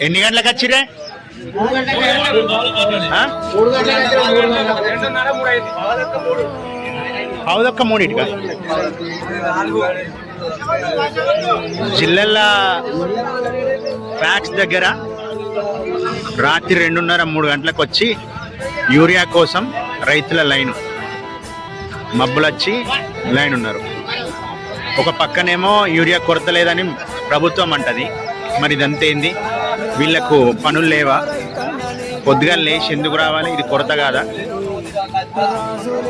ఎన్ని గంటలకు వచ్చిరే ఆ? అవుదొక్క మూడింటిగా ఫ్యాక్స్ దగ్గర రాత్రి రెండున్నర మూడు గంటలకు వచ్చి యూరియా కోసం రైతుల లైను మబ్బులు వచ్చి లైన్ ఉన్నారు ఒక పక్కనేమో యూరియా కొరత లేదని ప్రభుత్వం అంటది. మరి ఇదంతేంది? ఏంది వీళ్ళకు పనులు లేవా? పొద్దుగా లేచి ఎందుకు రావాలి? ఇది కొరత కాదా?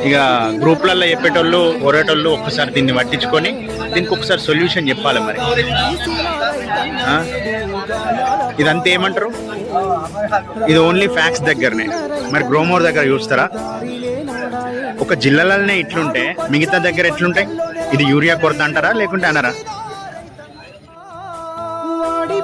ఇక గ్రూప్లలో చెప్పేటోళ్ళు ఒరేటోళ్ళు ఒక్కసారి దీన్ని పట్టించుకొని దీనికి ఒకసారి సొల్యూషన్ చెప్పాలి మరి. ఇదంతా ఏమంటారు? ఇది ఓన్లీ ఫ్యాక్స్ దగ్గరనే. మరి గ్రోమోర్ దగ్గర చూస్తారా? ఒక జిల్లాలనే ఇట్లుంటే మిగతా దగ్గర ఎట్లుంటాయి? ఇది యూరియా కొరత అంటారా? లేకుంటే అనరా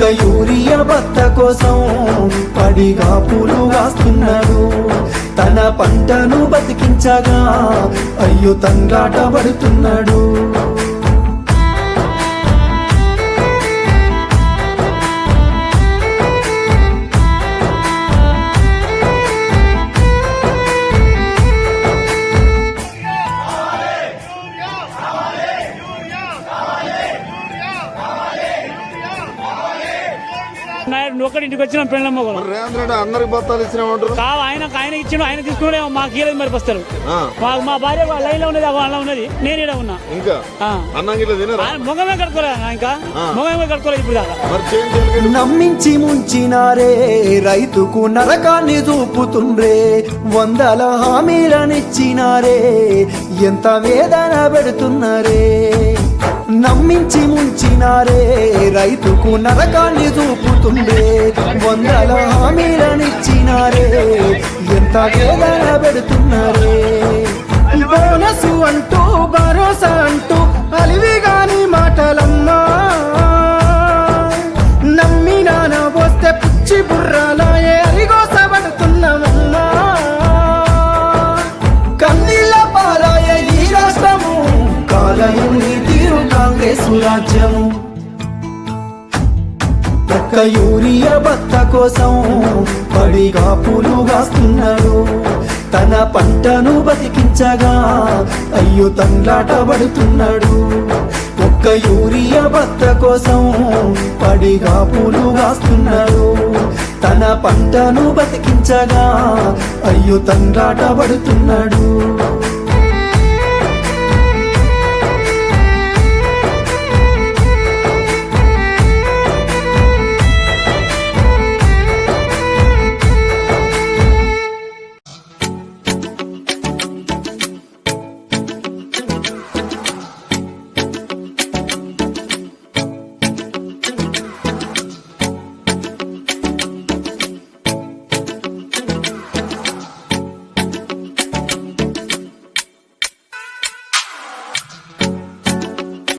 ఒక్క యూరియా బత్త కోసం పడిగా పూలు వాస్తున్నాడు తన పంటను బతికించగా అయ్యో తంగాట పడుతున్నాడు. నాయుడు నువ్వు ఒక్కడి ఇంటికి వచ్చిన పెళ్ళ మొగలు రేవంత్ రెడ్డి అందరికి బత్తాలు ఇచ్చినామంటారు? కావు ఆయన ఆయన ఇచ్చిన ఆయన తీసుకున్నాడే మాకు కీలేదు మరి ఆ, మా భార్య లైన్లో ఉన్నది అలా ఉన్నది నేను ఈడ ఉన్నా. ఇంకా? ఆ. అన్నం గిట్ల తినరా? ఆయన మొగమే కట్టుకోలేదు ఇంకా. మొగమే కట్టుకోలేదు ఇప్పుడు దాకా. నమ్మించి ముంచినారే రైతుకు నరకాన్ని చూపుతుండ్రే. వందల హామీలనిచ్చినారే ఎంత వేదన పెడుతున్నారే. నమ్మించి ముంచినారే రైతుకు నరకాన్ని చూపుతుండ్రే వందల హామీలనిచ్చినారే ఎంత వేదన పెడుతున్నారే. బోనసు అంటూ భరోసా అంటూ అలివి రాజ్యము ఒక్క యూరియా బత్త కోసం పడిగా పూలు కాస్తున్నాడు తన పంటను బతికించగా అయ్యో తండ్లాట పడుతున్నాడు. ఒక్క యూరియా బత్త కోసం పడిగా పూలు కాస్తున్నాడు తన పంటను బతికించగా అయ్యో తండ్రాట పడుతున్నాడు.